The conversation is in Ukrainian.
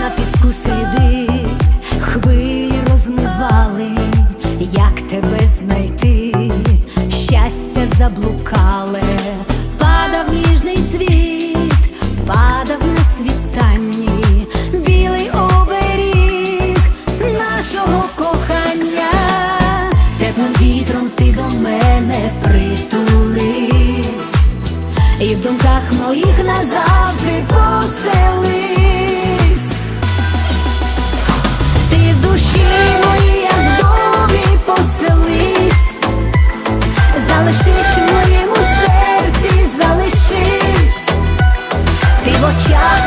На піску сліди хвилі розмивали, як тебе знайти, щастя заблукале, падав ніжний цвіт, падав на світанні, білий оберіг нашого кохання, теплим вітром ти до мене притулись. І в думках моїх назавжди поселись. Ти в душі мої, як в домі поселись. Залишись в моєму серці, залишись. Ти в очах